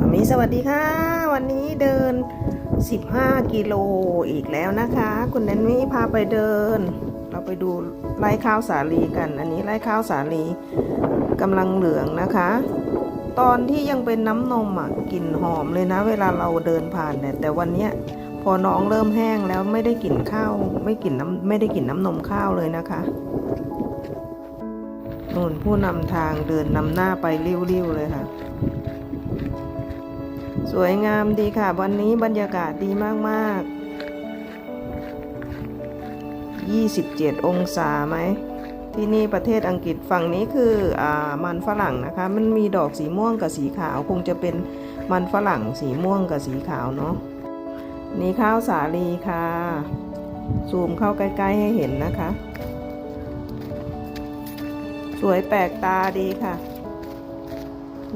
มามีสวัสดีค่ะ วันนี้เดิน 15 กิโลอีกแล้วนะคะ คุณแนนนี่พาไปเดิน เราไปดูไร่ข้าวสาลีกัน อันนี้ไร่ข้าวสาลีกำลังเหลืองนะคะ ตอนที่ยังเป็นน้ำนมอะกลิ่นหอมเลยนะ เวลาเราเดินผ่านเนี่ยแต่วันเนี้ยพอน้องเริ่มแห้งแล้วไม่ได้กลิ่นข้าว ไม่กลิ่นน้ำไม่ได้กลิ่นน้ำนมข้าวเลยนะคะนุ่นผู้นำทางเดินนำหน้าไปริ้วๆเลยค่ะ สวยงามดีค่ะ วันนี้บรรยากาศดีมากๆ 27 องศาไหม ที่นี่ประเทศอังกฤษฝั่งนี้คืออ่ามันฝรั่งนะคะ มันมีดอกสีม่วงกับสีขาว คงจะเป็นมันฝรั่งสีม่วงกับสีขาวเนาะ นี่ข้าวสาลีค่ะ ซูมเข้าใกล้ๆให้เห็นนะคะ สวยแปลกตาดีค่ะ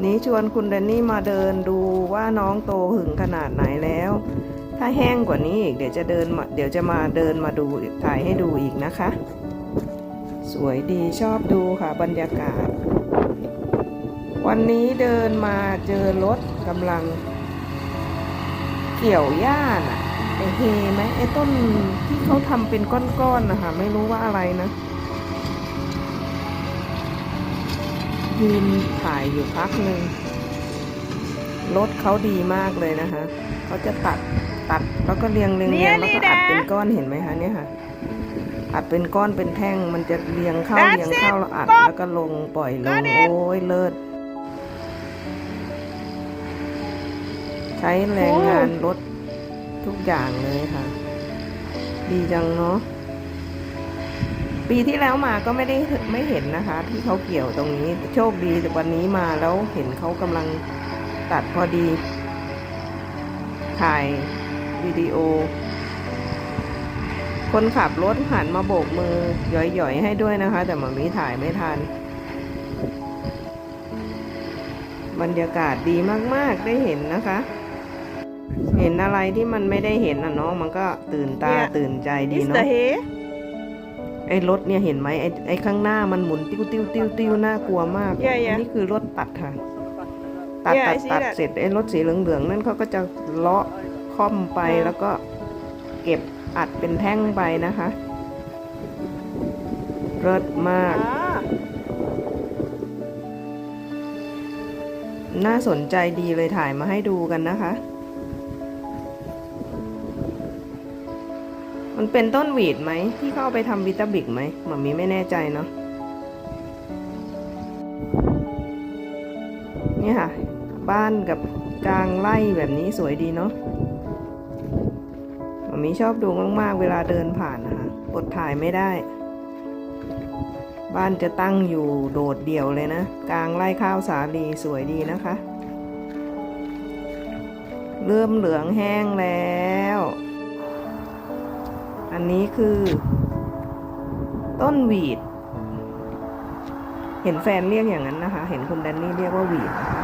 นี้ชวนคุณแดนนี่มาเดินดูว่าน้องโตหึงขนาดไหนแล้ว ถ้าแห้งกว่านี้อีกเดี๋ยวจะเดินมาเดี๋ยวจะมาเดินมาดูถ่ายให้ดูอีกนะคะ สวยดีชอบดูค่ะบรรยากาศ วันนี้เดินมาเจอรถกำลัง เกี่ยวหญ้าน่ะไอเฮไหมไอต้นที่เขาทำเป็นก้อนๆนะคะไม่รู้ว่าอะไรนะ ยืนถ่ายอยู่พักหนึ่งรถเขาดีมากเลยนะคะเขาจะตัดตัดแล้วก็เรียงเรียงเนี่เรียยงแล้วก็นี่อัดนะเป็นก้อนเห็นไหมคะเนี่ยค่ะอัดเป็นก้อนเป็นแท่งมันจะเรียงเข้า That's เรียงเข้าแล้วอัด it แล้วก็ลงปล่อยลง Got it โอ้ยเลิศใช้แรงงานรถทุกอย่างเลยค่ะ ดีจังเนาะ ปีที่แล้วมาก็ไม่ได้ไม่เห็นนะคะ ที่เขาเกี่ยวตรงนี้โชคดีแต่วันนี้มาแล้วเห็นเขากำลังตัดพอดีถ่ายวิดีโอ คนขับรถหันมาโบกมือหย่อยๆให้ด้วยนะคะ แต่หมามีถ่ายไม่ทัน บรรยากาศดีมากๆได้เห็นนะคะ เห็นอะไรที่มันไม่ได้เห็นอะเนาะมันก็ตื่นตาเนี่ยตื่นใจดี Is เนาะ the hay? ไอ้รถเนี่ยเห็นไหมไอ้ไอ้ข้างหน้ามันหมุนติ้วติ้วติ้วติ้วน่ากลัวมาก Yeah, yeah. อันนี้คือรถตัดค่ะ ตัด Yeah, ตั I ด see ตัด that. เสร็จไอ้รถสีเหลืองๆนั่นเขาก็จะเลาะค่อมไปอืมแล้วก็เก็บอัดเป็นแท่งไปนะคะเลิศมาก Ah, น่าสนใจดีเลยถ่ายมาให้ดูกันนะคะ มันเป็นต้นหวีดไหมที่เข้าไปทำวิตาบิกไหมหมามีไม่แน่ใจเนาะนี่ค่ะ บ้านกับกลางไร่แบบนี้สวยดีเนาะหมามีชอบดูมากๆ เวลาเดินผ่านนะคะกดถ่ายไม่ได้ บ้านจะตั้งอยู่โดดเดี่ยวเลยนะ กลางไร่ข้าวสาลีสวยดีนะคะ เริ่มเหลืองแห้งแล้ว นี้คือ ต้นหวีด เห็นแฟนเรียกอย่างนั้นนะคะ เห็นคุณแดนนี่เรียกว่าหวีดนะคะ